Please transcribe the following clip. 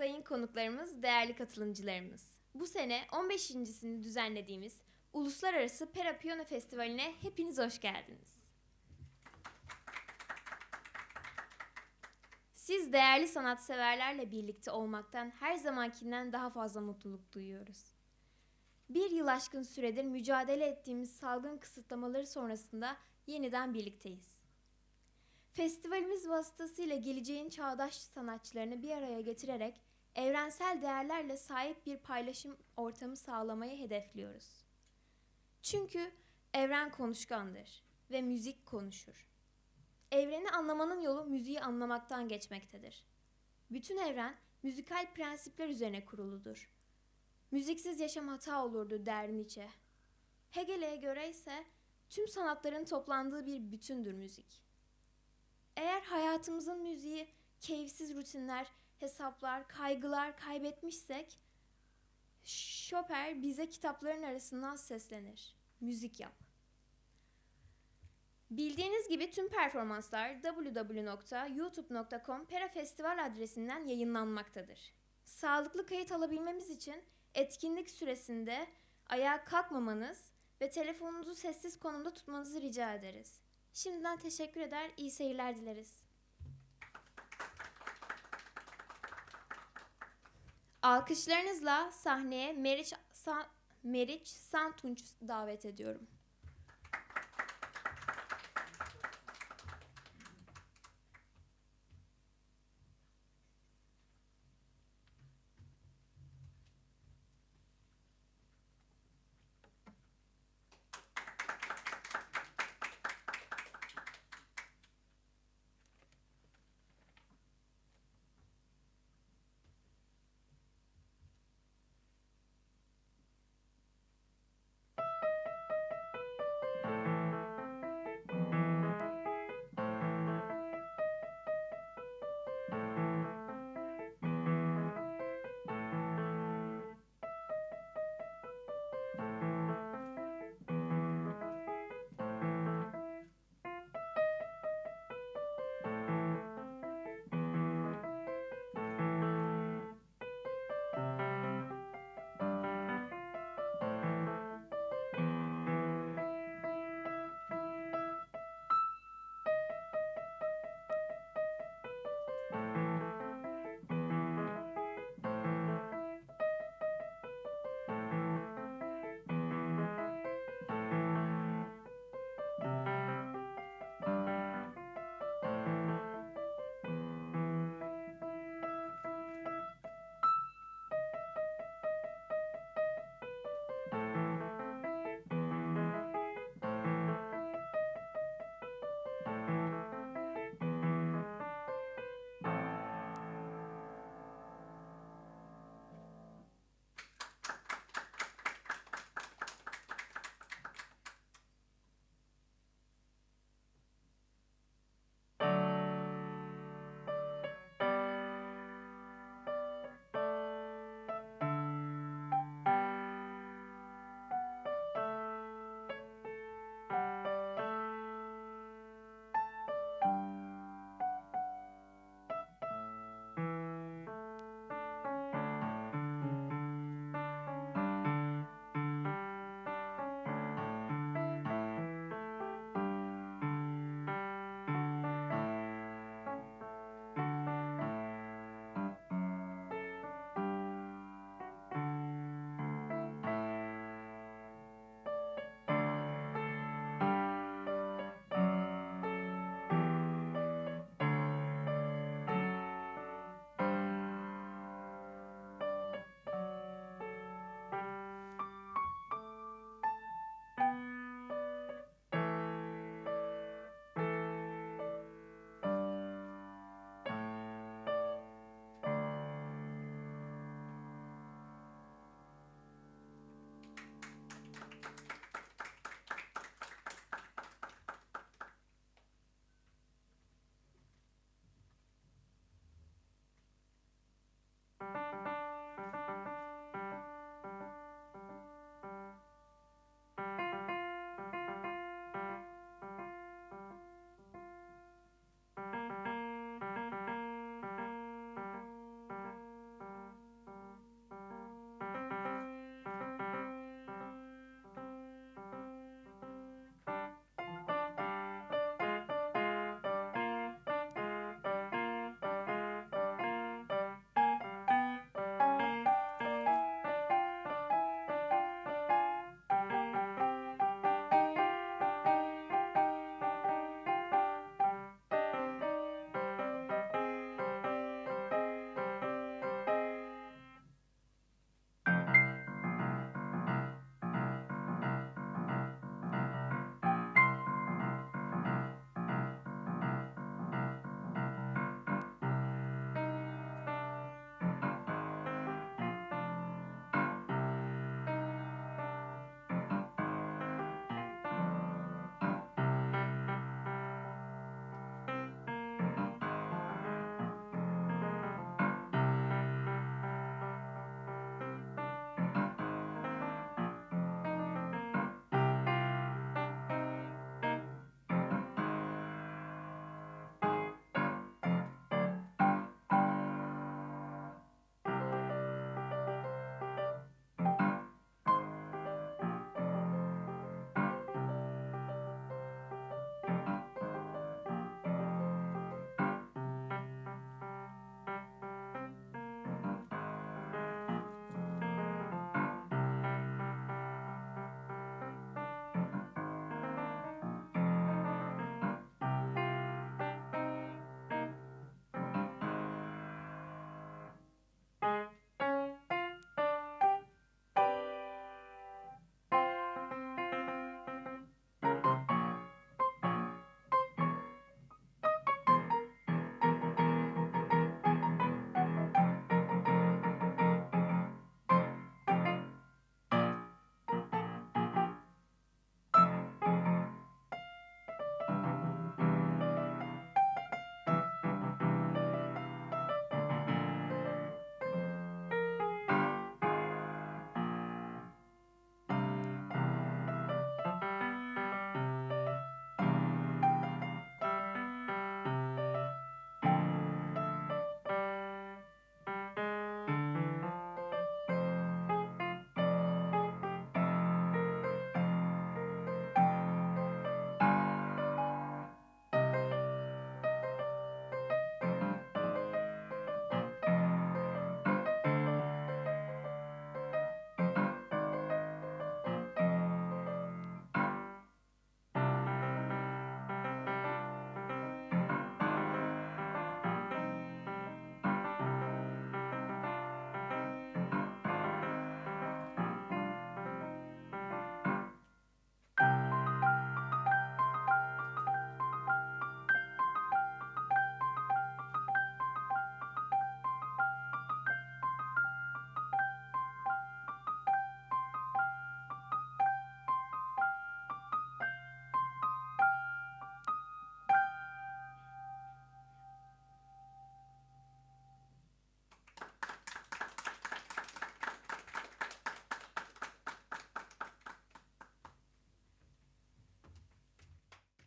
Sayın konuklarımız, değerli katılımcılarımız. Bu sene 15.sini düzenlediğimiz Uluslararası Pera Piyano Festivali'ne hepiniz hoş geldiniz. Siz değerli sanatseverlerle birlikte olmaktan her zamankinden daha fazla mutluluk duyuyoruz. Bir yıl aşkın süredir mücadele ettiğimiz salgın kısıtlamaları sonrasında yeniden birlikteyiz. Festivalimiz vasıtasıyla geleceğin çağdaş sanatçılarını bir araya getirerek evrensel değerlerle sahip bir paylaşım ortamı sağlamayı hedefliyoruz. Çünkü evren konuşkandır ve müzik konuşur. Evreni anlamanın yolu müziği anlamaktan geçmektedir. Bütün evren müzikal prensipler üzerine kuruludur. Müziksiz yaşam hata olurdu der Nietzsche. Hegel'e göre ise tüm sanatların toplandığı bir bütündür müzik. Eğer hayatımızın müziği keyifsiz rutinler, hesaplar, kaygılar kaybetmişsek Chopin bize kitapların arasından seslenir. Müzik yap. Bildiğiniz gibi tüm performanslar www.youtube.com Pera Festival adresinden yayınlanmaktadır. Sağlıklı kayıt alabilmemiz için etkinlik süresinde ayağa kalkmamanız ve telefonunuzu sessiz konumda tutmanızı rica ederiz. Şimdiden teşekkür eder, iyi seyirler dileriz. Alkışlarınızla sahneye Meriç, Sa- Meriç Santunç davet ediyorum.